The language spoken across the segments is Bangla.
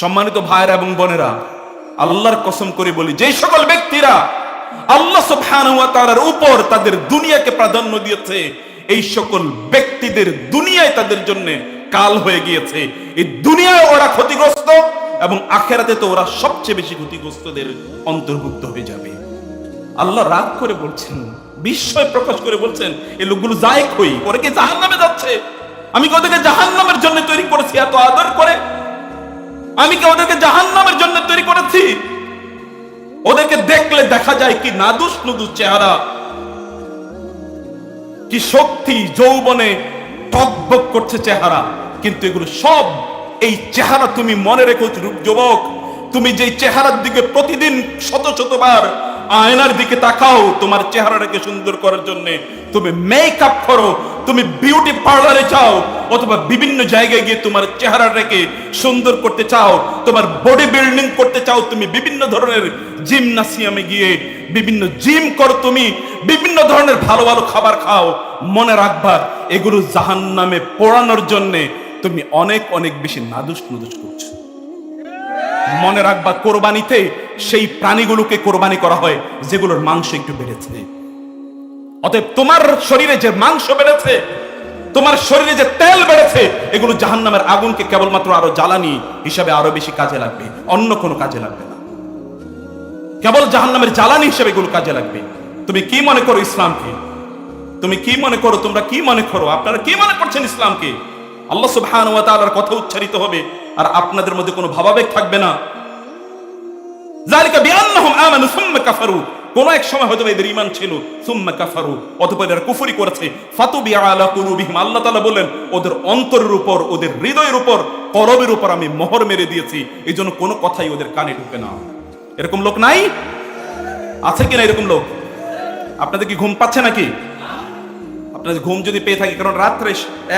সম্মানিত ভাইয়েরা এবং বোনেরা, আল্লাহর কসম করে বলি যে সকল ব্যক্তিরা আল্লাহ সুবহানাহু উপর তাদের দুনিয়াকে প্রাধান্য দিয়েছে, এই সকল ব্যক্তিদের দুনিয়ায় তাদের জন্য কাল হয়ে গিয়েছে। এই দুনিয়ায় ওরা ক্ষতিগ্রস্ত এবং আখেরাতে তো ওরা সবচেয়ে বেশি ক্ষতিগ্রস্তদের অন্তর্ভুক্ত হয়ে যাবে। আল্লাহ রাগ করে বলছেন, বিস্ময় প্রকাশ করে বলছেন এই লোকগুলো যায় কই? ওরা কি জাহান নামে যাচ্ছে? আমি কি ওদেরকে জাহান নামের জন্য তৈরি করেছি, এত আদর করে? আমি কি ওদেরকে জাহান নামের জন্য তৈরি করেছি? ওদেরকে দেখলে দেখা যায় কি নাদুস নুদুস চেহারা, কি শক্তি, যৌবনে টকবক করছে চেহারা। কিন্তু এগুলো সব এই চেহারা তুমি মনে রেখো যুবক। তুমি যে চেহারার দিকে প্রতিদিন শত শতবার আয়নার দিকে তাকাও, তোমার চেহারাটাকে সুন্দর করার জন্য। তুমি মেকআপ করো, তুমি বিউটি পার্লারে যাও, অথবা বিভিন্ন জায়গায় গিয়ে তোমার চেহারাটাকে সুন্দর করতে চাও, তোমার বডি বিল্ডিং করতে চাও, তুমি বিভিন্ন ধরনের জিমনাসিয়ামে গিয়ে বিভিন্ন জিম করো তুমি, বিভিন্ন ধরনের ভালো ভালো খাবার খাও, মনে রাখবা, এগুলো জাহান নামে পোড়ানোর জন্যে তুমি অনেক অনেক বেশি নাদুস নুদুস করছ। মনে রাখবা, কোরবানিতে সেই প্রাণীগুলোকে কোরবানি করা হয়, যেগুলোর মাংস একটু বেড়েছে। অতএব তোমার শরীরে যে মাংস বেড়েছে, তোমার শরীরে যে তেল বেড়েছে, এগুলো জাহান্নামের আগুনকে কেবলমাত্র আরও জ্বালানি হিসাবে আরও বেশি কাজে লাগবে, অন্য কোনো কাজে লাগবে না। কেবল জাহান্নামের জ্বালানি হিসেবে এগুলো কাজে লাগবে। তুমি কি মনে করো ইসলামকে? তুমি কি মনে করো, তোমরা কি মনে করো? আপনারা কি মনে করছেন ইসলামকে? আল্লাহ সুবহানাহু ওয়া তাআলার কথা উচ্চারিত হবে। আর আপনাদের মধ্যে কোনো ভাবাবেগ থাকবে না। কোন এক সময় হয়তো এদের ঈমান ছিল কাফারু। অতঃপর এরা কুফরি করেছে। ফাতুবি আলা কুলুবিহিম। আল্লাহ তাআলা বলেন ওদের অন্তরের উপর, ওদের হৃদয়ের উপর, কলবের উপর আমি মোহর মেরে দিয়েছি। এই জন্য কোনো কথাই ওদের কানে ঢুকে না। এরকম লোক নাই? আছে কিনা এরকম লোক? আপনাদের কি ঘুম পাচ্ছে নাকি? আপনাদের ঘুম যদি পেয়ে থাকে, কারণ রাত্রে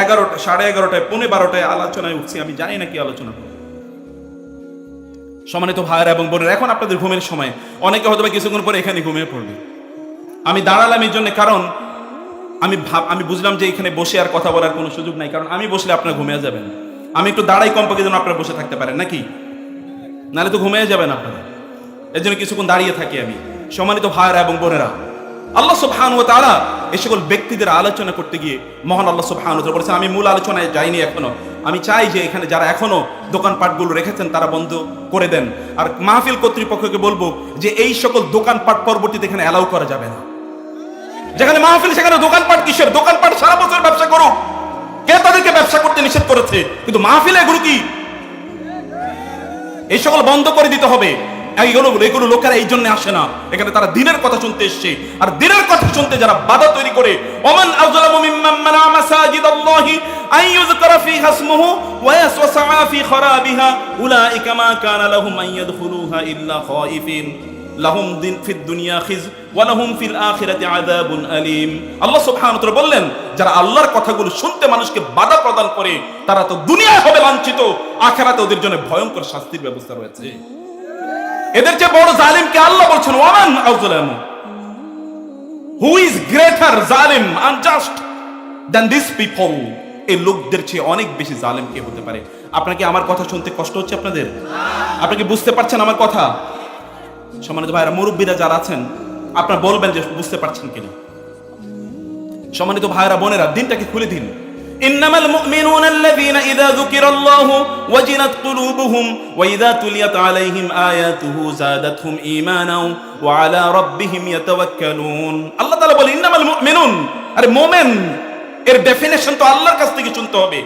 এগারোটা, সাড়ে এগারোটায়, পৌনে বারোটায় আলোচনায় উঠছি, আমি জানি না কি আলোচনা। করব সম্মানিত ভাইয়েরা এবং বোনের, এখন আপনাদের ঘুমের সময়। অনেকে হয়তো কিছুক্ষণ পরে এখানে ঘুমিয়ে পড়বে। আমি দাঁড়ালাম এই জন্য কারণ আমি ভাব, আমি বুঝলাম যে এখানে বসে আর কথা বলার কোনো সুযোগ নাই, কারণ আমি বসলে আপনারা ঘুমিয়ে যাবেন। আমি একটু দাঁড়াই কম্পাকে যেন আপনারা বসে থাকতে পারেন, নাকি? নাহলে তো ঘুমিয়ে যাবেন আপনারা। এর জন্য কিছুক্ষণ দাঁড়িয়ে থাকি আমি। সম্মানিত ভাইয়েরা এবং বোনেরা আল্লাহ সুবহান ও তারা এই সকল ব্যক্তিদের আলোচনা করতে গিয়ে মহান আল্লাহ সুবহান বলেছেন, আমি মূল আলোচনায় যাইনি এখনও। আমি চাই যে এখানে যারা এখনও দোকানপাটগুলো রেখেছেন তারা বন্ধ করে দেন। আর মাহফিল কর্তৃপক্ষকে বলব যে এই সকল দোকানপাট পরবর্তীতে এখানে অ্যালাউ করা যাবে না। যেখানে মাহফিল, সেখানে দোকানপাট কিসের? দোকানপাট সারা বছর ব্যবসা করুক। কে তাদেরকে ব্যবসা করতে নিষেধ করেছে? কিন্তু মাহফিলে এগুলো কি? এই সকল বন্ধ করে দিতে হবে। এগুলো লোকেরা এই জন্য আসে না। এখানে তারা দিনের কথা শুনতে এসছে। আর দিনের কথা শুনতে যারা বাধা তৈরি করে, ওমান মিম্মান মানা ইউযকারা ফিহা ইসমুহু ওয়া ইয়াসওয়া ফি খারাবিহা, উলাইকা মা কানা লাহুম ইয়াদখুলুহা ইল্লা খাইফিন। লাহুম দিন ফিদ দুনিয়া খিজ, ওয়া লাহুম ফিল আখিরাতি আযাবুন আলীম। আল্লাহ সুবহানাহু ওয়া বললেন, যারা আল্লাহর কথাগুলো শুনতে মানুষকে বাধা প্রদান করে, তারা তো দুনিয়ায় হবে লাঞ্ছিত, আখিরাতে ওদের জন্য ভয়ঙ্কর শাস্তির ব্যবস্থা রয়েছে। এদের চেয়ে বড় জালিমকে আল্লাহ বলছেন, ওয়ামান আউজলামু। হু ইজ গ্রেটার জালিম আনজাস্ট দ্যান দিস পিপল এই লোকদের চেয়ে অনেক বেশি জালিম কে হতে পারে। আপনাকে আমার কথা শুনতে কষ্ট হচ্ছে আপনাদের? আপনাকে বুঝতে পারছেন আমার কথা? সম্মানিত ভাইরা মুরব্বীরা যারা আছেন, আপনারা বলবেন যে বুঝতে পারছেন কিনা? সম্মানিত ভাইরা বোনেরা, দিনটাকে খুলে দিন। إنما المؤمنون الذين إذا ذكر الله وجلت قلوبهم وإذا تليت عليهم آياته زادتهم إيمانا وعلى ربهم يتوكلون الله تعالى বলে إنما المؤمنون আরে মোমেন এর ডেফিনেশন তো আল্লাহর কাছ থেকে শুনতে হবে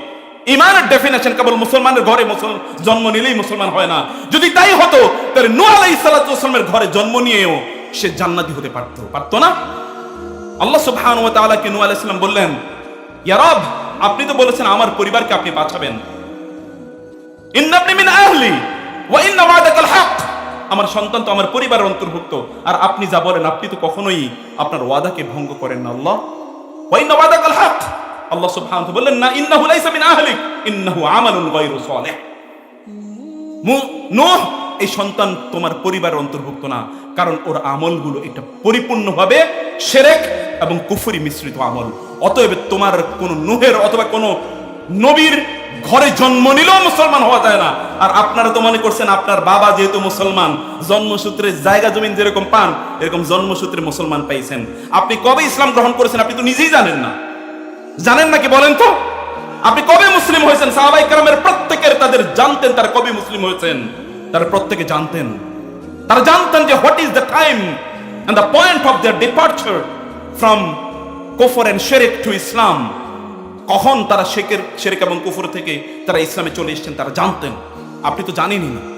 ইমানের ডেফিনেশন কেবল মুসলমানের ঘরে মুসলমান জন্ম নিলেই মুসলমান হয় না যদি তাই হতো তাহলে নূহ আলাইহিস সালাতু ওয়াসালামের ঘরে জন্ম নিয়েও সে জান্নাতি হতে পারতো পারতো না আল্লাহ সুবহানাহু ওয়া তাআলা কে নূহ আলাইহিস সালাম বললেন ইয়া রব আপনি তো বলেছেন আমার পরিবারকে আপনি বাঁচাবেন। আমার সন্তান তো আমার পরিবারের অন্তর্ভুক্ত। আর আপনি যা বলেন, আপনি তো কখনোই আপনার ওয়াদাকে ভঙ্গ করেন না, আল্লাহ। আল্লাহ সুবহানাহু বললেন না, ইন্নাহু লাইসা মিন আহলিক, ইন্নাহু আমালুন গায়রু সালিহ। নূহ, এই সন্তান তোমার পরিবারের অন্তর্ভুক্ত না। কারণ ওর আমলগুলো এটা পরিপূর্ণভাবে সেরেক এবং কুফরি মিশ্রিত আমল। অতএব তোমার কোন নুহের অথবা কোন নবীর ঘরে জন্ম নিলেও মুসলমান হওয়া যায় না। আর আপনারা তো মনে করছেন আপনার বাবা যেহেতু মুসলমান, জন্মসূত্রে জায়গা জমিন যেরকম পান, এরকম জন্মসূত্রে মুসলমান পাইছেন। আপনি কবে ইসলাম গ্রহণ করেছেন আপনি তো নিজেই জানেন না। জানেন নাকি বলেন তো? আপনি কবে মুসলিম হয়েছেন? সাহাবাই কালামের প্রত্যেকের তাদের জানতেন তারা কবে মুসলিম হয়েছেন। তারা প্রত্যেকে জানতেন। তারা জানতেন যে what is the time and the point of the departure from কোফর and শেরেক টু ইসলাম। কখন তারা শেখের শেরেক এবং কুফর থেকে তারা ইসলামে চলে এসেছেন তারা জানতেন। আপনি তো জানেনই না।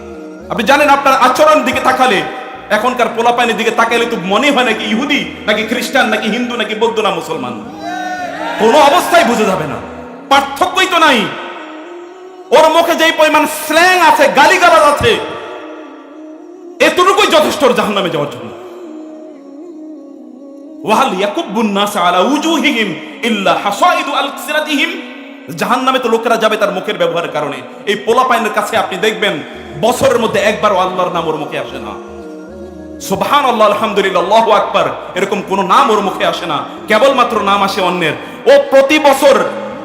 আপনি জানেন আপনার আচরণ দিকে তাকালে, এখনকার পোলাপাইনের দিকে তাকালে তো মনে হয় নাকি ইহুদি, নাকি খ্রিস্টান, নাকি হিন্দু, নাকি বৌদ্ধ, না মুসলমান। কোনো অবস্থায় বুঝে যাবে না। পার্থক্যই তো নাই। ওর মুখে যেই পরিমাণ স্ল্যাং আছে, গালিগালাজ আছে, এতটুকুই যথেষ্ট জাহান্নামে যাওয়ার জন্য। ওয়াহাল ইয়াকুব্বুন নাস আলা উজুহিহিম ইল্লা হাসাইদু জাহান্নামে তো লোকেরা যাবে তার মুখের ব্যবহারের কারণে। এই পোলাপাইনের কাছে আপনি দেখবেন, বছরের মধ্যে একবারও আল্লাহর নাম ওর মুখে আসে না। সুবহান আল্লাহ আলহামদুলিল্লাহ, আকবার। এরকম কোন নাম ওর মুখে আসে না। কেবলমাত্র নাম আসে অন্যের। ও প্রতি বছর,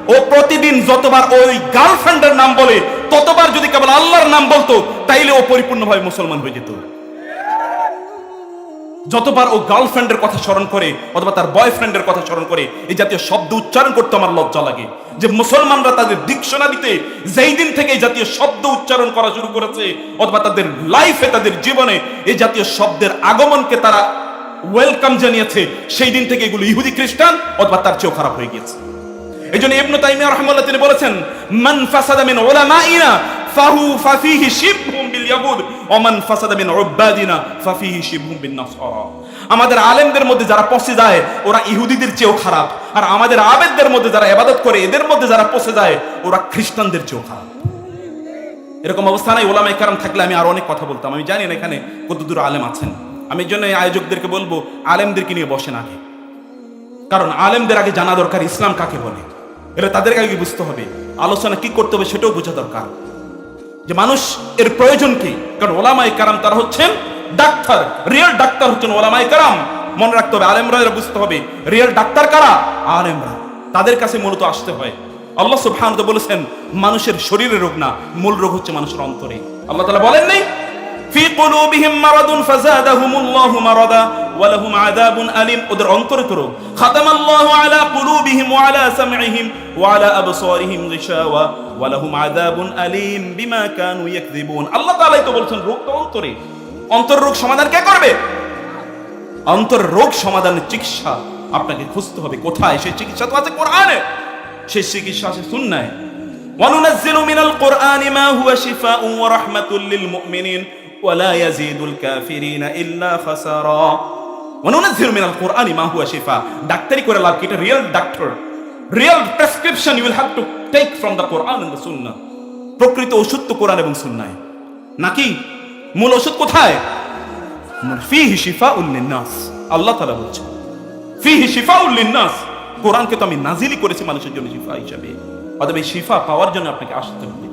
ও প্রতিদিন যতবার ওই গার্লফ্রেন্ডের নাম বলে, ততবার যদি কেবল আল্লাহর নাম বলতো, তাইলে ও পরিপূর্ণভাবে মুসলমান হয়ে যেত। যতবার ও গার্লফ্রেন্ডের কথা স্মরণ করে অথবা তার বয়ফ্রেন্ডের কথা স্মরণ করে, এই জাতীয় শব্দ উচ্চারণ করতে আমার লজ্জা লাগে। যে মুসলমানরা তাদের ডিকশনারিতে যেই দিন থেকে এই জাতীয় শব্দ উচ্চারণ করা শুরু করেছে, অথবা তাদের লাইফে তাদের জীবনে এই জাতীয় শব্দের আগমনকে তারা ওয়েলকাম জানিয়েছে, সেই দিন থেকে এগুলো ইহুদি খ্রিস্টান, অথবা তার চেয়েও খারাপ হয়ে গিয়েছে। এই জন্য ইবনু তাইমিয়া রাহমাল্লাহ তিনি বলেছেন, মান ফাসাদা মিন উলামাইনা ফাহু ফাফিহি শিবহুম বিল ইয়াহুদ ওয়া মান ফাসাদা মিন উবাদিনা ফাফিহি শিবহুম বিন নাসারা। আমাদের আলেমদের মধ্যে যারা পচে যায়, ওরা ইহুদিদের চেয়েও খারাপ। আর আমাদের আবেদদের মধ্যে যারা ইবাদত করে, এদের মধ্যে যারা পচে যায়, ওরা খ্রিস্টানদের চেয়েও খারাপ। এরকম অবস্থা নাই ওলামাই কারণ থাকলে আমি আরও অনেক কথা বলতাম। আমি জানি না এখানে কতদূর আলেম আছেন। আমি জন্য আয়োজকদেরকে বলব আলেমদেরকে নিয়ে বসেন আগে? কারণ আলেমদের আগে জানা দরকার, ইসলাম কাকে বলে? এটা তাদেরকে আগে বুঝতে হবে। আলোচনা কি করতে হবে সেটাও বোঝা দরকার। যে মানুষ এর প্রয়োজন কি? কারণ ওলামাই কারাম তারা হচ্ছেন ডাক্তার রিয়েল ডাক্তার হচ্ছেন ওলামাই কারাম। মনে রাখতে হবে, আলেমরা এরা বুঝতে হবে রিয়েল ডাক্তার কারা? আলেমরা। তাদের কাছে মূলত আসতে হয়। আল্লাহ সুবহান বলেছেন, মানুষের শরীরে রোগ না, মূল রোগ হচ্ছে মানুষের অন্তরে। আল্লাহ তালা বলেন নাই ফি কুলুবিহিম মারাদুন ফাজাদাহুমুল্লাহু মারাদা। ওয়া লাহুম আযাবুন আলিম ওদের অন্তরে তো রোগ খাতামাল্লাহু আলা কুলুবিহিম ওয়া আলা সামঈহিম ওয়া আলা আবসারিহিম গিশাওয়া ওয়া লাহুম আযাবুন আলিম বিমা কানু ইয়াকযিবুন আল্লাহ তাআলাই তো বলছেন রোগ তো অন্তরে অন্তর রোগ সমাধান কে করবে অন্তর রোগ সমাধানের চিকিৎসা আপনাকে খুঁজতে হবে কোথায় সেই চিকিৎসা তো আছে কোরআনে সেই চিকিৎসা আছে সুন্নায় وننزل من القرآن ما هو شفاء ورحمة للمؤمنين ولا يزيد الكافرين إلا خسارا প্রকৃত ওষুধ তো কোরআন এবং সুন্নায় নাকি? মূল ওষুধ কোথায়? ফি শিফা উল্লিনাস আল্লাহ তাআলা বলছে, ফিহি শিফা উল্লিনাস কোরআনকে তো আমি নাজিলি করেছি মানুষের জন্য শিফা হিসাবে। শিফা পাওয়ার জন্য আপনাকে আসতে হবে।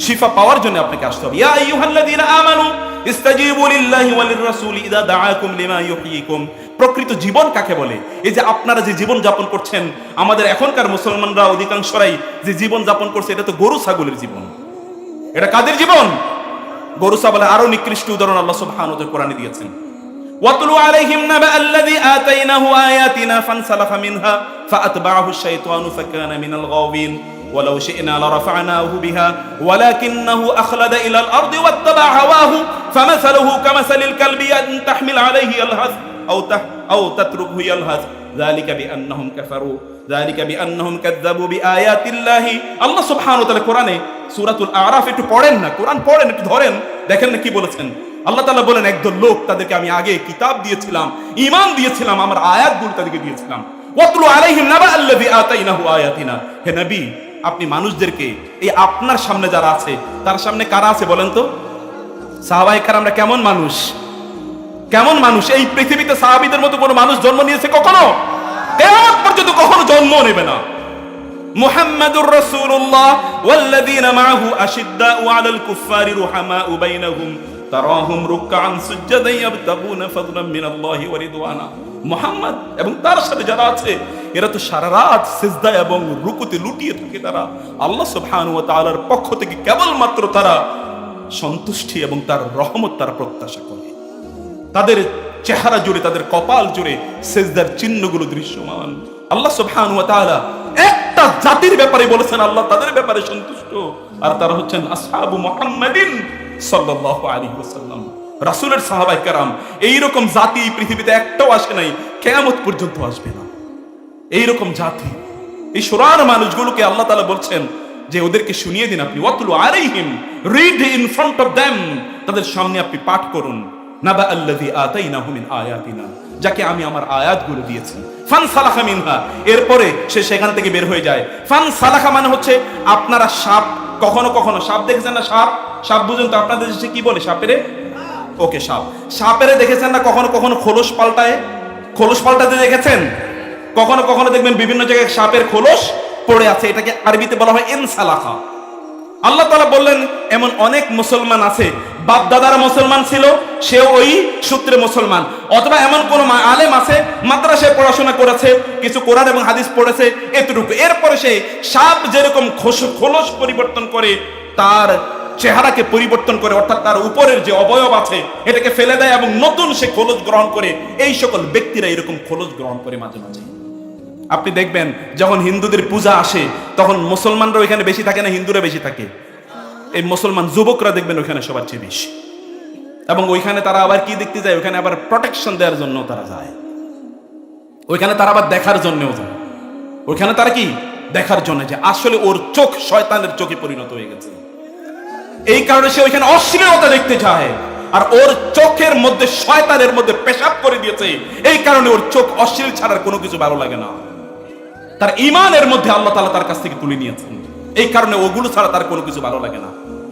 শিফা পাওয়ার জন্য আপনাকে আসতে হবে। ইয়া আইয়ুহাল্লাযীনা আমানু, ইস্তাজিবু লিল্লাহি ওয়া লিররাসূলি ইযা দাআকুম লিমা ইউহয়িকুম প্রকৃত জীবন কাকে বলে? এই যে আপনারা যে জীবন যাপন করছেন, আমাদের এখনকার মুসলমানরা, অধিকাংশরাই যে জীবন যাপন করছে, এটা তো গরু ছাগলের জীবন। এটা কাদের জীবন? গরু ছাগলে আরও নিকৃষ্ট উদাহরণ আল্লাহ সুবহানাহু ওয়া তাআলা কোরআনে দিয়েছেন। ওয়াতলু আলাইহিম নাবা আল্লাযী আতাইনাহু আয়াতিনা ফানসালাখা মিনহা ফাআতবাআহু আশ-শাইতানু ফাকানা মিনাল গাওবিন। ولو شئنا لرفعناه بها ولكنه أخلد إلى الأرض واتبع هواه فمثله كمثل الكلب أن تحمل عليه يلهث أو تح أو تتركه يلهث ذلك بأنهم كفروا ذلك بأنهم كذبوا بآيات الله الله سبحانه وتعالى কোরআনে সূরাতুল আরাফ একটু পড়েন না কোরআন পড়েন একটু ধরেন দেখেন না কি বলেছেন আল্লাহ তাআলা বলেন একদল লোক তাদেরকে আমি আগে কিতাব দিয়েছিলাম ঈমান দিয়েছিলাম আমার আয়াতগুলো তাদেরকে দিয়েছিলাম ওয়াতলু আলাইহিম নাবা আল্লাযী আতাইনাহু আয়াতিনা হে নবী আপনি মানুষদেরকে, এই আপনার সামনে যারা আছে, তার সামনে কারা আছে বলেন তো? সাহাবাহিকার আমরা কেমন মানুষ? কেমন মানুষ? এই পৃথিবীতে সাহাবিদের মতো কোনো মানুষ জন্ম নিয়েছে কখনো? কেমন পর্যন্ত কখনো জন্ম নেবে না। মুহাম্মাদুর রাসূলুল্লাহ ওয়াল্লাযীনা মাআহু আশিদ্দাউ আলাল কুফফারি রুহামাউ বাইনাহুম, তারাহুম রুকআন মিনাল্লাহি ওয়া রিদওয়ানা। মোহাম্মদ এবং তার সাথে যারা আছে, এরা তো সারা রাত সেজদা এবং রুকুতে লুটিয়ে থাকে তারা। আল্লাহ সুবহানাহু ওয়া তাআলার পক্ষ থেকে কেবলমাত্র তারা সন্তুষ্টি এবং তার রহমত তারা প্রত্যাশা করে। তাদের চেহারা জুড়ে, তাদের কপাল জুড়ে সেজদার চিহ্নগুলো দৃশ্যমান। আল্লাহ সুবহানাহু ওয়া তাআলা একটা জাতির ব্যাপারে বলেছেন, আল্লাহ তাদের ব্যাপারে সন্তুষ্ট। আর তারা হচ্ছেন আসহাবু মুহাম্মাদিন সাল্লাল্লাহু আলাইহি ওয়াসাল্লাম। রাসূলের সাহাবায়ে কেরাম এই রকম জাতি পৃথিবীতে একটাও আসে নাই, কিয়ামত পর্যন্ত আসবে না। এই রকম জাতি, এই সোরার মানুষগুলোকে আল্লাহ তাআলা বলছেন যে, ওদেরকে শুনিয়ে দিন আপনি। ওয়াতলু আলাইহিম রিড ইন ফ্রন্ট অফ তাদের সামনে আপনি পাঠ করুন। নাবা আয়াতিনা, যাকে আমি আমার আয়াতগুলো দিয়েছি। ফান সালাখা মিনহা, এরপরে সে সেখান থেকে বের হয়ে যায়। ফান সালাখা মানে হচ্ছে, আপনারা সাপ, কখনো কখনো সাপ দেখেছেন না সাপ? সাপ বুঝুন তো আপনাদের দেশে কি বলে সাপেরে? ওকে, সাপ। সাপেরে দেখেছেন না কখনো কখনো খোলস পাল্টায়? খোলস পাল্টাতে দেখেছেন? কখনো কখনো দেখবেন বিভিন্ন জায়গায় সাপের খোলস পড়ে আছে, এটাকে আরবিতে বলা হয় ইনসালাখা। আল্লাহ তালা বললেন, এমন অনেক মুসলমান আছে বাপ দাদারা মুসলমান ছিল সে ওই সূত্রে মুসলমান। অথবা এমন কোন আলেম আছে, মাদ্রাসায় পড়াশোনা করেছে, কিছু কোরআন এবং হাদিস পড়েছে, এতটুকু। এরপরে সে সাপ যেরকম খোলস পরিবর্তন করে, তার চেহারাকে পরিবর্তন করে, অর্থাৎ তার উপরের যে অবয়ব আছে, এটাকে ফেলে দেয় এবং নতুন সে খোলস গ্রহণ করে, এই সকল ব্যক্তিরা এরকম খোলস গ্রহণ করে মাঝে মাঝে। আপনি দেখবেন, যখন হিন্দুদের পূজা আসে, তখন মুসলমানরা ওইখানে বেশি থাকে না, হিন্দুরা বেশি থাকে? এই মুসলমান যুবকরা দেখবেন ওইখানে সবার চেয়ে বেশি। এবং ওইখানে তারা আবার কি দেখতে যায়? ওইখানে আবার প্রোটেকশন দেওয়ার জন্য তারা যায়। ওইখানে তারা আবার দেখার জন্যও যায়। ওইখানে তারা কি? দেখার জন্য যে আসলে ওর চোখ শয়তানের চোখে পরিণত হয়ে গেছে। এই কারণে সে ওইখানে অশ্লীলতা দেখতে যায় আর ওর চোখের মধ্যে শয়তানের মধ্যে পেশাব করে দিয়েছে। এই কারণে ওর চোখ অশ্লীল ছাড়ার কোনো কিছু ভালো লাগে না। তার ইমানের মধ্যে আল্লাহ তালা তার কাছ থেকে তুলে নিয়েছেন। এই কারণে ওগুলো ছাড়া তার কোনো কিছু ভালো লাগে না।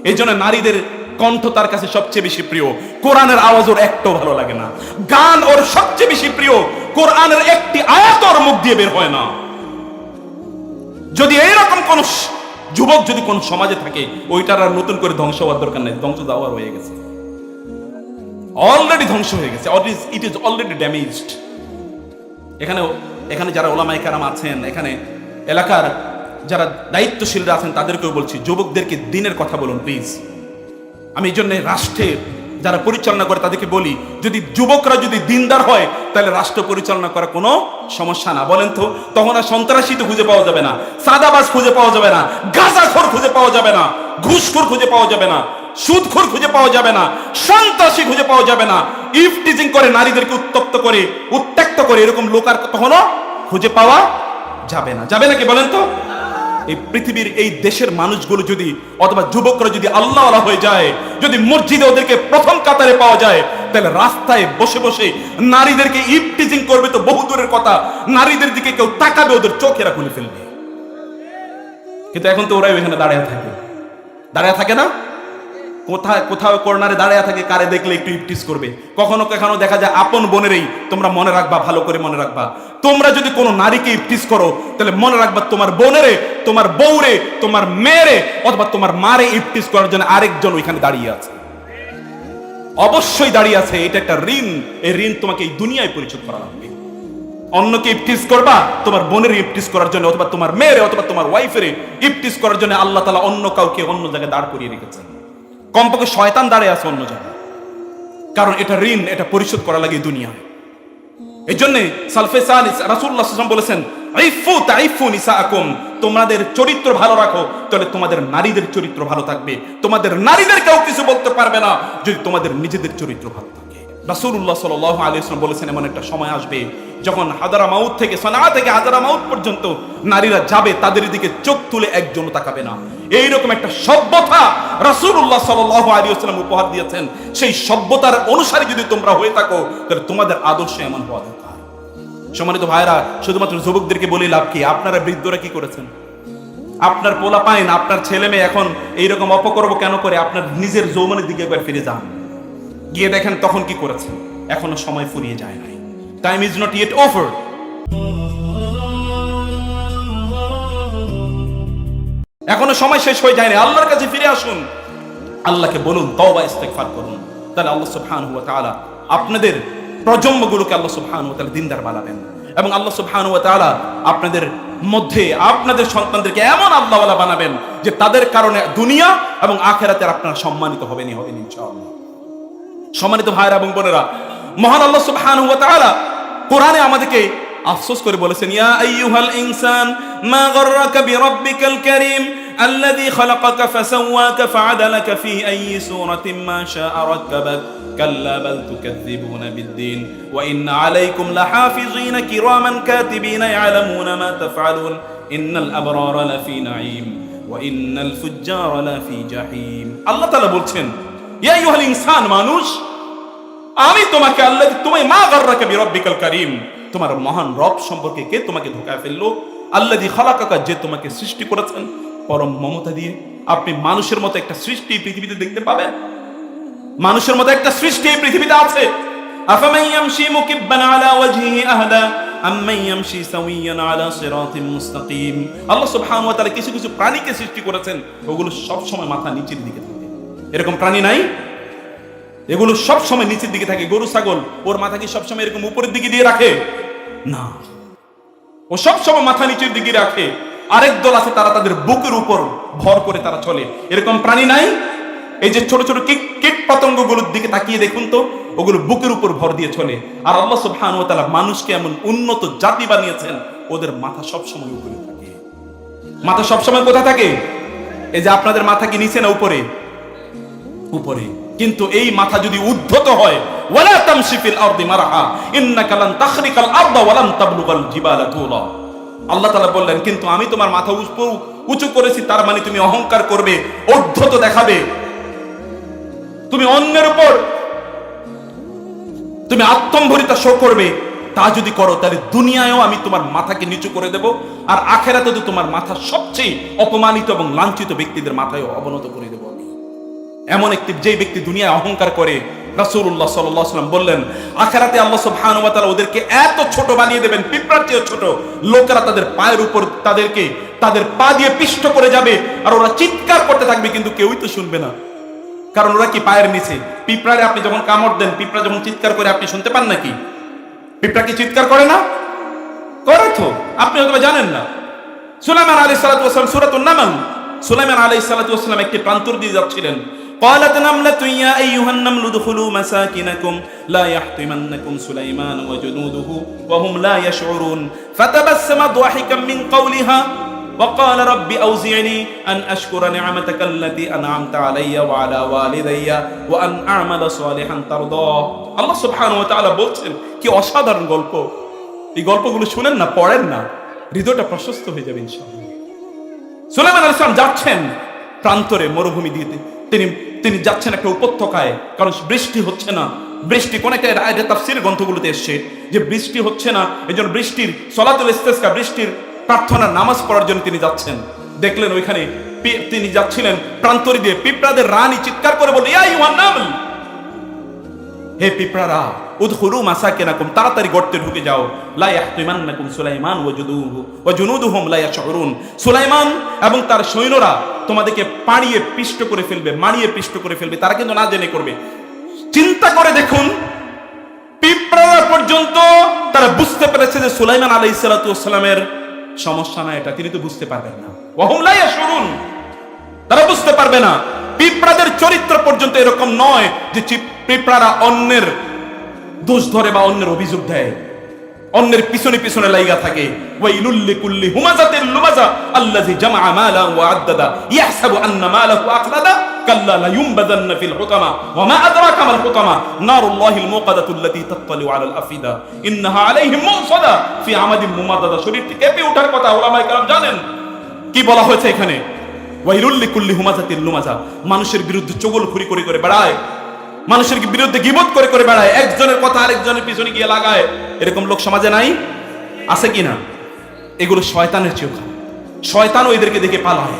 এই জন্য নারীদের কণ্ঠ তার কাছে সবচেয়ে বেশি প্রিয়। কোরআনের আওয়াজ ওর একটাও ভালো লাগে না। গান ওর সবচেয়ে বেশি প্রিয়। কোরআনের একটি আয়াত ওর মুখ দিয়ে বের হয় না। যদি এইরকম কোন যুবক যদি কোন সমাজে থাকে, ওইটার আর নতুন করে ধ্বংস হওয়ার দরকার নেই। ধ্বংস দেওয়ার হয়ে গেছে। অলরেডি ধ্বংস হয়ে গেছে। ইট ইজ অলরেডি ড্যামেজড এখানে এখানে যারা ওলামাই কারাম আছেন, এখানে এলাকার যারা দায়িত্বশীলরা আছেন, তাদেরকেও বলছি, যুবকদেরকে দিনের কথা বলুন প্লিজ আমি এই জন্য রাষ্ট্রের যারা পরিচালনা করে তাদেরকে বলি, যদি যুবকরা যদি দিনদার হয়, তাহলে রাষ্ট্র পরিচালনা করা কোনো সমস্যা না। বলেন তো, তখন আর সন্ত্রাসী তো খুঁজে পাওয়া যাবে না। সাদাবাজ খুঁজে পাওয়া যাবে না। গাঁজাখোর খুঁজে পাওয়া যাবে না। ঘুষখোর খুঁজে পাওয়া যাবে না। সুদখোর খুঁজে পাওয়া যাবে না। সন্ত্রাসী খুঁজে পাওয়া যাবে না। ইফ টিচিং করে নারীদেরকে উত্তপ্ত করে, উত্ত্যক্ত করে, এরকম লোক আর তখনও খুঁজে পাওয়া যাবে না। যাবে নাকি বলেন তো? এই পৃথিবীর এই দেশের মানুষগুলো যদি অথবা যুবকরা যদি আল্লাহ হয়ে যায়, যদি মসজিদে ওদেরকে প্রথম কাতারে পাওয়া যায়, তাহলে রাস্তায় বসে বসে নারীদেরকে ইপটিজিং করবে তো বহু দূরের কথা। নারীদের দিকে কেউ তাকাবে, ওদের চোখেরা খুলে ফেলবে। কিন্তু এখন তো ওরাই ওইখানে দাঁড়িয়ে থাকে। দাঁড়িয়ে থাকে না? কোথায়, কোথাও কর্নারে দাঁড়িয়ে থাকে, কারে দেখলে একটু ইপটিস করবে। কখনো কখনো দেখা যায় আপন বোনেরই তোমরা মনে রাখবা, ভালো করে মনে রাখবা। তোমরা যদি কোনো নারীকে ইপটিস করো, তাহলে মনে রাখবা তোমার বোনেরে, তোমার বউরে, তোমার মেয়েরে, অথবা তোমার মারে ইপটিস করার জন্য আরেকজন ওইখানে দাঁড়িয়ে আছে। অবশ্যই দাঁড়িয়ে আছে, এটা একটা ঋণ। এই ঋণ তোমাকে এই দুনিয়ায় পরিশোধ করা লাগবে। অন্যকে ইপটিস করবা, তোমার বোনের ইপটিস করার জন্য, অথবা তোমার মেয়েরে, অথবা তোমার ওয়াইফের ইপটিস করার জন্য আল্লাহ তালা অন্য কাউকে অন্য জায়গায় দাঁড় করিয়ে রেখেছেন। কমপক্ষে শয়তান দাঁড়িয়ে আছে অন্য জায়গায়। কারণ এটা ঋণ, এটা পরিশোধ করা লাগে দুনিয়ায়। এই জন্য সালফে রাসুল্লাহ বলেছেন, আইফু তাইফু নিসাআকুম, তোমাদের চরিত্র ভালো রাখো, তাহলে তোমাদের নারীদের চরিত্র ভালো থাকবে। তোমাদের নারীদের কেউ কিছু বলতে পারবে না, যদি তোমাদের নিজেদের চরিত্র ভালো থাকে। রাসূলুল্লাহ সাল্লাল্লাহু আলাইহি ওয়াসাল্লাম বলেছেন, এমন একটা সময় আসবে যখন হাদারা মাউত থেকে সনা থেকে হাদারা মাউত পর্যন্ত নারীরা যাবে, তাদের দিকে চোখ তুলে একজন তাকাবে না। এইরকম একটা সভ্যতা রাসূলুল্লাহ সাল্লাল্লাহু আলাইহি ওয়াসাল্লাম উপহার দিয়েছেন। সেই সভ্যতার অনুসারী যদি তোমরা হয়ে থাকো, তাহলে তোমাদের আদর্শ এমন হওয়া দরকার। সম্মানিত ভাইরা শুধুমাত্র যুবকদেরকে বলি লাভ কি? আপনারা বৃদ্ধরা কি করেছেন? আপনার পোলা পাইন আপনার ছেলে মেয়ে এখন এইরকম অপকর্ম কেন করে? আপনার নিজের যৌবনের দিকে একবার ফিরে যান। গিয়ে দেখেন তখন কি করেছেন এখনও সময় ফুরিয়ে যায় নাই। Time is not yet over এখনও সময় শেষ হয়ে যায়নি আল্লাহর কাছে ফিরে আসুন। আল্লাহকে বলুন, তওবা, ইস্তেগফার করুন। তাহলে আল্লাহ সুবহানাহু ওয়া তাআলা আপনাদের প্রজন্মগুলোকে আল্লাহ সুবহানাহু ওয়া তাআলা দিনদার বানাবেন। এবং আল্লাহ সুবহানাহু ওয়া তাআলা আপনাদের মধ্যে আপনাদের সন্তানদেরকে এমন আল্লাহওয়ালা বানাবেন যে তাদের কারণে দুনিয়া এবং আখেরাতে আপনারা সম্মানিত হবেনই হবেন ইনশাআল্লাহ। সম্মানিত ভাইরা এবং বোনেরা মহান আল্লাহ সুবহানাহু ওয়া তাআলা কোরআনে আমাদেরকে আফসোস করে বলেছেন ইয়া আইয়ুহাল ইনসান মা গররাকা বিরাব্বিকাল কারীম الذي خلقك فسواك فعدلك في أي سورة ما شاء ركبك كلا بل تكذبون بالدين وإن عليكم لحافظين كراما كاتبين يعلمون ما تفعلون إن الأبرار لفي نعيم وإن الفجار لفي جحيم الله تعالى বলছেন ইনসান, মানুষ, আমি তোমাকে আল্লাহ তোমায় মা বিরব্বিকাল কারীম, তোমার মহান রব সম্পর্কে কে তোমাকে ধোকায় ফেলল? আল্লাহ দি খালাকাকা, যে তোমাকে সৃষ্টি করেছেন, পরম মমতা দিয়ে। আপনি মানুষের মতো একটা সৃষ্টি পৃথিবীতে দেখতে পাবেন। মানুষের মতো একটা সৃষ্টি এই পৃথিবীতে আছে। আফামান ইয়ামশি মুকিব্বান আলা ওয়াজহিহি আহদা, আম্মান ইয়ামশি সাওয়িয়ান আলা সিরাতিন মুস্তাকিম। আল্লাহ ওয়া তাআলা কিছু কিছু প্রাণীকে সৃষ্টি করেছেন, ওগুলো সব সময় মাথা নিচের দিকে থাকে। এরকম প্রাণী নাই। এগুলো সব সময় নিচের দিকে থাকে, গরু, ছাগল। ওর মাথা কি সবসময় এরকম উপরের দিকে দিয়ে রাখে? না। ও সব সময় মাথা নিচের দিকে রাখে। আরেক দল আছে, তারা তাদের বুকের উপর ভর করে তারা চলে। এরকম প্রাণী নাই? এই যে ছোট ছোট কীট পতঙ্গগুলোর দিকে তাকিয়ে দেখুন তো, ওগুলো বুকের উপর ভর দিয়ে চলে। আর আল্লাহ সুবহানাহু ওয়া তাআলা মানুষকে এমন উন্নত জাতি বানিয়েছেন, ওদের মাথা সব সময় উপরে থাকে। মাথা সব সময় কোথায় থাকে? এই যে আপনাদের মাথা কি নিচে না উপরে? উপরে। কিন্তু এই মাথা যদি উদ্ধত হয়, ওয়ালা তামশি ফিল আরদি মারহা, ইন্নাকা লান তাখরিকাল আরদা ওয়া লান তাবলুগাল জিবালা তুলা। আল্লাহ তাআলা বললেন, কিন্তু আমি তোমার মাথা উঁচু করেছি, তার মানে তুমি অহংকার করবে, অর্ধত দেখাবে। তুমি অন্যের উপর, তুমি আত্মম্ভরিতা শো করবে। তা যদি করো, তাহলে দুনিয়ায়ও আমি তোমার মাথাকে নিচু করে দেব, আর আখেরাতে তো তোমার মাথা সবচেয়ে অপমানিত এবং লাঞ্ছিত ব্যক্তিদের মাথায় অবনত করে দেব। এমন একটি যে ব্যক্তি দুনিয়ায় অহংকার করে, রাসূলুল্লাহ সাল্লাল্লাহু আলাইহি বললেন, আখিরাতে আল্লাহ তাআলা ওদেরকে এত ছোট বানিয়ে দেবেন, পিঁপড়ার ছোট, লোকেরা তাদের পায়ের উপর তাদেরকে, তাদের পা দিয়ে পিষ্ট করে যাবে আর ওরা চিৎকার করতে থাকবে, কিন্তু কেউই তো শুনবে না। কারণ ওরা কি পায়ের নিচে? পিঁপড়ারে আপনি যখন কামড় দেন, পিঁপড়া যখন চিৎকার করে, আপনি শুনতে পান নাকি? পিঁপড়া কি চিৎকার করে না? করে তো, আপনি হয়তো জানেন না। সুলাইমান আলাইহিস সালাতু ওয়াসালাম সূরাতুন নামল, সুলাইমান আলাইহিস সালাতু ওয়াসালাম একটি প্রান্তর দিয়ে যাচ্ছিলেন। قالت نملة يا أيها النمل ادخلوا مساكنكم لا يحطمنكم سليمان وجنوده وهم لا يشعرون فتبسم ضاحكا من قولها وقال رب أوزعني أن أشكر نعمتك التي أنعمت علي وعلى والدي وأن أعمل صالحا ترضاه الله سبحانه وتعالى বলছেন কি অসাধারণ গল্প এই গল্পগুলো শুনেন না পড়েন না হৃদয়টা প্রশস্ত হয়ে যাবে ইনশাআল্লাহ সুলাইমান আলাইহিস সালাম যাচ্ছেন প্রান্তরে মরুভূমি দিতে তিনি তিনি যাচ্ছেন একটা উপত্যকায়। কারণ বৃষ্টি হচ্ছে না। বৃষ্টি কোন একটা আয়াতে সির গ্রন্থগুলোতে এসছে যে বৃষ্টি হচ্ছে না এই জন্য বৃষ্টির, সলাতুল ইস্তেসকা বৃষ্টির প্রার্থনা নামাজ পড়ার জন্য তিনি যাচ্ছেন। দেখলেন ওইখানে তিনি যাচ্ছিলেন প্রান্তরী দিয়ে পিঁপড়াদের রানী চিৎকার করে বলে ইউহান নামল! হে পিঁপড়ারা উদখুলু মাসাকিনাকুম, তাড়াতাড়ি গর্তে ঢুকে যাও। লা ইয়াহতিমান্নাকুম সুলাইমান ওয়া জুদুহু ওয়া জুনুদুহুম লা ইয়াশউরুন। সুলাইমান এবং তার সৈন্যরা তোমাদেরকে পাড়িয়ে পিষ্ট করে ফেলবে মারিয়ে পিষ্ট করে ফেলবে, তারা কিন্তু না জেনে করবে। চিন্তা করে দেখুন পর্যন্ত তারা বুঝতে পেরেছে যে সুলাইমান আলাইহিস সালাতু ওয়াসসালামের সমস্যা না এটা, তিনি তো বুঝতে পারবেন না। ওয়াহুম লা ইয়াশউরুন, তারা বুঝতে পারবে না। পিঁপড়াদের চরিত্র পর্যন্ত এরকম নয় যে পিঁপড়ারা অন্যের দোষ ধরে বা অন্যের অভিযোগ দেয়। অন্যের পিছনে পিছনে লাইগা থাকে। ওয়াইলুল লিকুল্লি হুমাজাতিল লুমাজা আল্লাযী জামআ মালা ওয়া আদ্দাদা। ইয়াহসাবু আন্না মালাহু আখলাদা। কাল্লা লা ইউমবাদান্না ফিল ওয়া মা আদরাকা মাল নারুল্লাহিল আলাল আফিদা। ইন্নাহা আলাইহিম মুসাদা ফি আমাদিন মুমাদাদা কথা জানেন। কি বলা হয়েছে এখানে? ওয়াইরুল্লি কুল্লি হুমাজাতিল লুমাজা। মানুষের বিরুদ্ধে চগল খুরি করে করে বেড়ায়। মানুষের বিরুদ্ধে গিবত করে করে বেড়ায়, একজনের কথা আরেকজনের পিছনে গিয়ে লাগায়, এরকম লোক সমাজে নাই? আছে কি না? এগুলো শয়তানের চেয়েও খারাপ শয়তানও এদেরকে দেখে পালায়।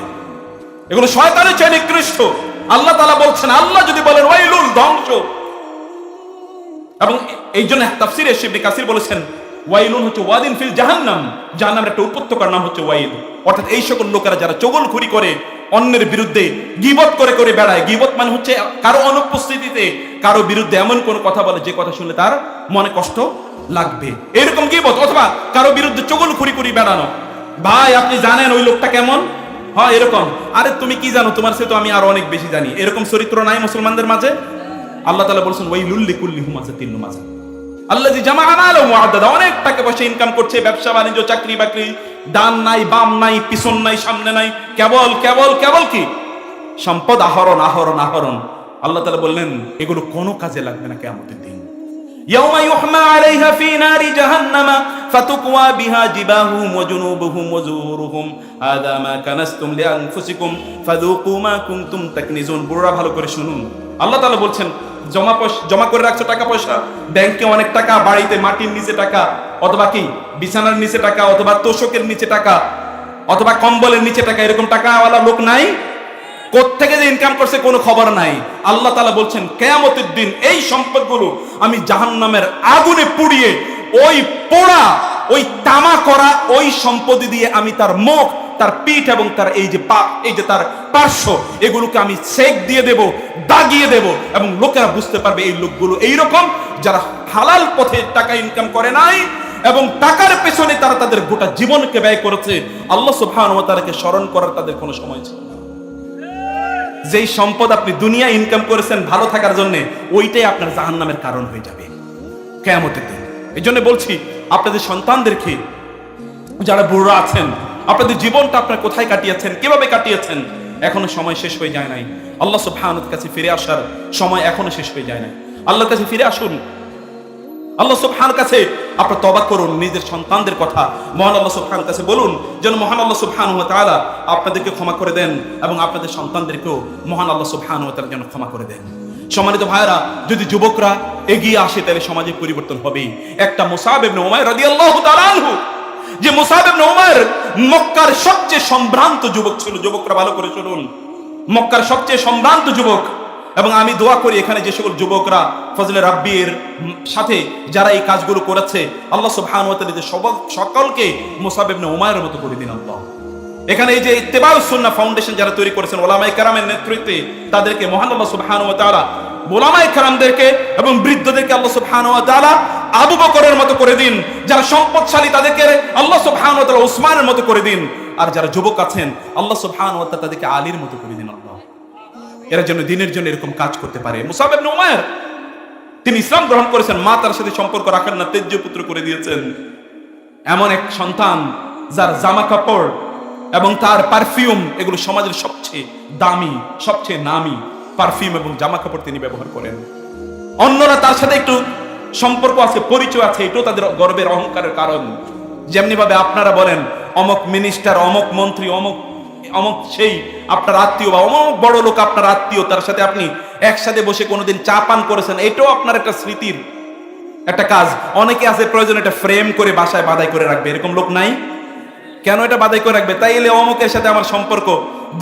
এগুলো শয়তানের চেয়ে নিকৃষ্ট। আল্লাহ তালা বলছেন, আল্লাহ যদি বলেন, ওয়াইলুল ধ্বংস। এবং এই জন্য তাফসিরে শিবলি কাসির বলেছেন, ওয়াইলুন হচ্ছে ওয়াদিন ফিল জাহান্নাম। জাহান্নামের একটা উপত্যকার নাম হচ্ছে ওয়াইল। অর্থাৎ এই সকল লোকেরা যারা চগলখুরি করে অন্যের বিরুদ্ধে গিবত করে করে বেড়ায়। গিবত মানে হচ্ছে কারও অনুপস্থিতিতে কারও বিরুদ্ধে এমন কোন কথা বলে যে কথা শুনলে তার মনে কষ্ট লাগবে। এরকম বল অথবা কারও বিরুদ্ধে চগল খুরি খুরি বেড়ানো। ভাই, আপনি জানেন ওই লোকটা কেমন? হয়, এরকম। আরে, তুমি কি জানো? তোমার সে তো আমি আরও অনেক বেশি জানি। এরকম চরিত্র নাই মুসলমানদের মাঝে? আল্লাহ তালা বলছেন ওই লুল্লি কুল্লি হুমাজে তিন মাঝে আল্লাহ জামা আনালো মুআদ্দাদা অনেক টাকা পয়সা ইনকাম করছে, ব্যবসা, বাণিজ্য, চাকরি বাকরি ডান নাই, বাম নাই, পিছন নাই, সামনে নাই, কেবল কেবল কেবল কি? সম্পদ আহরণ আহরণ আহরণ। আল্লাহ তাআলা বললেন, এগুলো কোনো কাজে লাগবে না কিয়ামতের দিন। বিহা ভালো করে শুনুন। আল্লাহ তাআলা বলছেন জমা পয়সা, জমা করে রাখছো টাকা পয়সা, ব্যাংকে অনেক টাকা, বাড়িতে মাটির নিচে টাকা, অথবা কি, বিছানার নিচে টাকা, অথবা তোষকের নিচে টাকা, অথবা কম্বলের নিচে টাকা, এরকম টাকাওয়ালা লোক নাই? কোত্থেকে যে ইনকাম করছে কোনো খবর নাই। আল্লাহ তালা বলছেন, কেয়ামতের দিন এই সম্পদগুলো আমি জাহান্নামের আগুনে পুড়িয়ে, ওই পোড়া, ওই তামা করা, ওই সম্পত্তি দিয়ে আমি তার মুখ তার পিঠ এবং তার এই যে পা, এই যে তার পার্শ্ব, এগুলোকে আমি সেক দিয়ে দেব, দাগিয়ে দেব এবং লোকেরা বুঝতে পারবে এই লোকগুলো এইরকম যারা হালাল পথে টাকা ইনকাম করে নাই এবং টাকার পেছনে তারা তাদের গোটা জীবনকে ব্যয় করেছে। আল্লাহ সুবহান স্মরণ করার তাদের কোনো সময় ছিল যেই সম্পদ আপনি দুনিয়া ইনকাম করেছেন ভালো থাকার জন্য, ওইটাই আপনার জাহান্নামের কারণ হয়ে যাবে কেয়ামতের দিন। এই জন্য বলছি, আপনাদের সন্তানদেরকে, যারা বুড়ো আছেন আপনাদের জীবনটা আপনার কোথায় কাটিয়েছেন? কীভাবে কাটিয়েছেন? এখনও সময় শেষ হয়ে যায় নাই। আল্লাহ সুবহানাহু কাছে ফিরে আসার সময় এখনও শেষ হয়ে যায় নাই। আল্লাহর কাছে ফিরে আসুন। আল্লাহ সুবহান কাছে আপনার তবা করুন, নিজের সন্তানদের কথা মহান আল্লাহ সুবহান কাছে বলুন, যেন মহান আল্লাহ সুবহান ওয়া তাআলা আপনাদেরকে ক্ষমা করে দেন এবং আপনাদের সন্তানদেরকেও মহান আল্লাহ সুবহান ওয়া তাআলা যেন ক্ষমা করে দেন। সম্মানিত ভাইরা যদি যুবকরা এগিয়ে আসে, তাহলে সমাজে পরিবর্তন হবে একটা মুসাব ইবনে উমাইর রাদিয়াল্লাহু তাআলা আনহু যে মুসাব নৌমার মক্কার সবচেয়ে সম্ভ্রান্ত যুবক ছিল। যুবকরা ভালো করে চলুন মক্কার সবচেয়ে সম্ভ্রান্ত যুবক। এবং আমি দোয়া করি এখানে যে সকল যুবকরা ফজলে রাব্বির সাথে যারা এই কাজগুলো করেছে, আল্লাহ সুবহানাহু ওয়া সব- সকলকে মুসাবেব নৌমায়ের মতো করে দিন আল্লাহ। এখানে এই যে ইত্তেবাউস সুন্নাহ ফাউন্ডেশন যারা তৈরি করেছেন ওলামায়ে কেরামের নেতৃত্বে, তাদেরকে মহান আল্লাহ সুবহানাহু ওয়া তাআলা, ওলামায়ে কেরামদেরকে এবং বৃদ্ধদেরকে আল্লাহ সুবহানাহু ওয়া তাআলা আবু বকরের মতো করে দিন। যারা সম্পদশালী তাদেরকে আল্লাহ সুবহানাহু ওয়া তাআলা উসমানের মতো করে দিন। আর যারা যুবক আছেন, আল্লাহ সুবহানাহু ওয়া তাআলা তাদেরকে আলীর মতো করে দিন আল্লাহ। এরা যেন দিনের জন্য এরকম কাজ করতে পারে। মুসাব ইবনে উমাইর তিনি ইসলাম গ্রহণ করেছেন, মা তার সাথে সম্পর্ক রাখেন না, তেজ্য পুত্র করে দিয়েছেন। এমন এক সন্তান যার জামা কাপড় এবং তার পারফিউম এগুলো সমাজের সবচেয়ে দামি, সবচেয়ে নামি পারফিউম এবং জামা কাপড় তিনি ব্যবহার করেন। অন্যরা তার সাথে একটু সম্পর্ক আছে, পরিচয় আছে, এটাও তাদের গর্বের অহংকারের কারণ। যেমনি ভাবে আপনারা বলেন, অমক মিনিস্টার অমক মন্ত্রী, অমক অমক সেই আপনার আত্মীয় বা অমক বড় লোক আপনার আত্মীয়, তার সাথে আপনি একসাথে বসে কোনোদিন চা পান করেছেন, এটাও আপনার একটা স্মৃতির একটা কাজ। অনেকে আছে, প্রয়োজন এটা ফ্রেম করে বাসায় বাধাই করে রাখবে, এরকম লোক নাই। কেন এটা বাদাই করে রাখবে? তাই এলে অমুকের সাথে আমার সম্পর্ক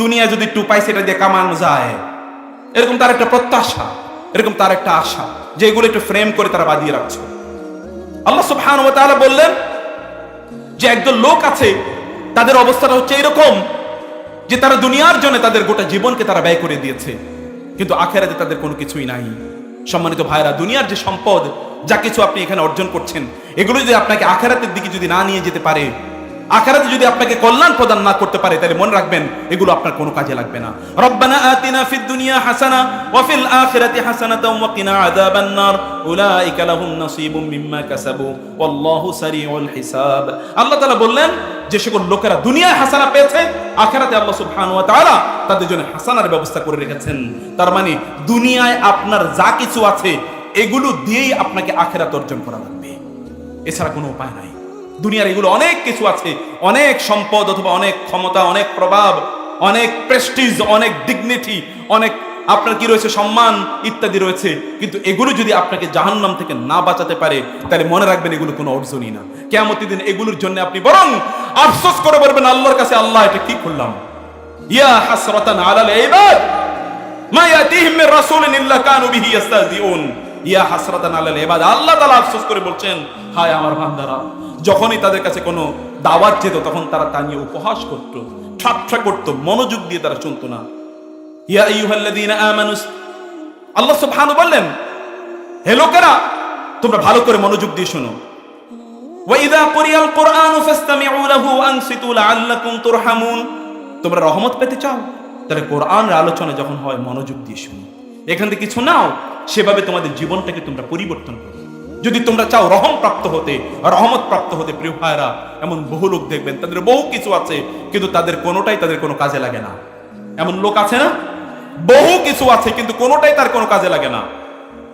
দুনিয়া যদি একটু পাই সেটা দিয়ে কামানো যায়। এরকম তার একটা প্রত্যাশা, এরকম তার একটা আশা যে এগুলো একটু ফ্রেম করে তারা বাঁধিয়ে রাখছে। আল্লাহ তাআলা বললেন যে একজন লোক আছে, তাদের অবস্থাটা হচ্ছে এরকম যে তারা দুনিয়ার জন্য তাদের গোটা জীবনকে তারা ব্যয় করে দিয়েছে, কিন্তু আখেরাতে তাদের কোনো কিছুই নাই। সম্মানিত ভাইরা দুনিয়ার যে সম্পদ, যা কিছু আপনি এখানে অর্জন করছেন, এগুলো যদি আপনাকে আখেরাতের দিকে যদি না নিয়ে যেতে পারে আখেরাতে যদি আপনাকে কল্যাণ প্রদান না করতে পারে, তাহলে মনে রাখবেন, এগুলো আপনার কোনো কাজে লাগবে না। রব্বানা আতিনা ফিদ দুনিয়া হাসানা, ওয়া ফিল আখিরাতি হাসানাতাও ওয়া কিনা আযাবান নার। উলাইকা লাহুম নাসীবুম মিম্মা কাসাবু, ওয়াল্লাহু সারিউল হিসাব। আল্লাহ তাআলা বললেন, যে সকল লোকেরা দুনিয়ায় হাসানা পেয়েছে, আখেরাতে আল্লাহ সুবহানাহু ওয়া তাআলা তাদের জন্য হাসানার ব্যবস্থা করে রেখেছেন। তার মানে দুনিয়ায় আপনার যা কিছু আছে, এগুলো দিয়েই আপনাকে আখেরাত অর্জন করা লাগবে। এছাড়া কোনো উপায় নাই। দুনিয়ার এগুলো অনেক কিছু আছে। অনেক সম্পদ অথবা অনেক ক্ষমতা, অনেক প্রভাব, অনেক প্রেস্টিজ অনেক ডিগনিটি অনেক আপনার কি রয়েছে, সম্মান ইত্যাদি রয়েছে। কিন্তু এগুলো যদি আপনাকে জাহান্নাম থেকে না বাঁচাতে পারে, তাহলে মনে রাখবেন এগুলো কোনো অর্জনই না। কেমতি দিন এগুলোর জন্য আপনি বরং আফসোস করে বলবেন, আল্লাহর কাছে আল্লাহ, এটা কি করলাম? ইয়া হাসরাতান আলাল ইবাদ, মা ইয়াতিহিম মির রাসূলিন ইল্লা কানু বিহি ইস্তাহজিউন ইয়া হাসরাতান আলাল ইবাদ। আল্লাহ তাআলা আফসোস করে বলছেন, হায় আমার বান্দারা, যখনই তাদের কাছে কোনো দাওয়াত যেত, তখন তারা তা নিয়ে উপহাস করত, ঠাট্টা করত, মনোযোগ দিয়ে তারা শুনতো না। ইয়া আইয়ুহাল্লাযীনা আমানু, আল্লাহ সুবহানাহু বললেন, হে লোকেরা, তোমরা ভালো করে মনোযোগ দিয়ে শোনো। ওয়াইদা কুরিয়াল কোরআন ফাসতামিউ লাহু আনসিতু লাআল্লাকুম তুরহামুন। তোমরা রহমত পেতে চাও? তাহলে কোরআনের আলোচনা যখন হয়, মনোযোগ দিয়ে শুনো। এখান থেকে কিছু নাও, সেভাবে তোমাদের জীবনটাকে তোমরা পরিবর্তন করো। যদি তোমরা চাও রহম প্রাপ্ত হতে, রহমত প্রাপ্ত হতে, প্রিয় ভাইরা এমন বহু লোক দেখবেন, তাদের বহু কিছু আছে, কিন্তু তাদের কোনোটাই তাদের কোনো কাজে লাগে না। এমন লোক আছে না? বহু কিছু আছে, কিন্তু কোনোটাই তার কোনো কাজে লাগে না।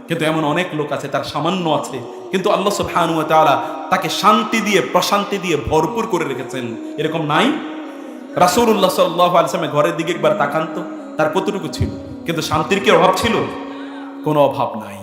কিন্তু এমন অনেক লোক আছে, তার সামান্য আছে, কিন্তু আল্লাহ সুবহানাহু ওয়া তাআলা তাকে শান্তি দিয়ে, প্রশান্তি দিয়ে ভরপুর করে রেখেছেন। এরকম নাই? রাসূলুল্লাহ সাল্লাল্লাহু আলাইহি ঘরের দিকে একবার তাকান তো, তার কতটুকু ছিল? কিন্তু শান্তির কি অভাব ছিল? কোনো অভাব নাই।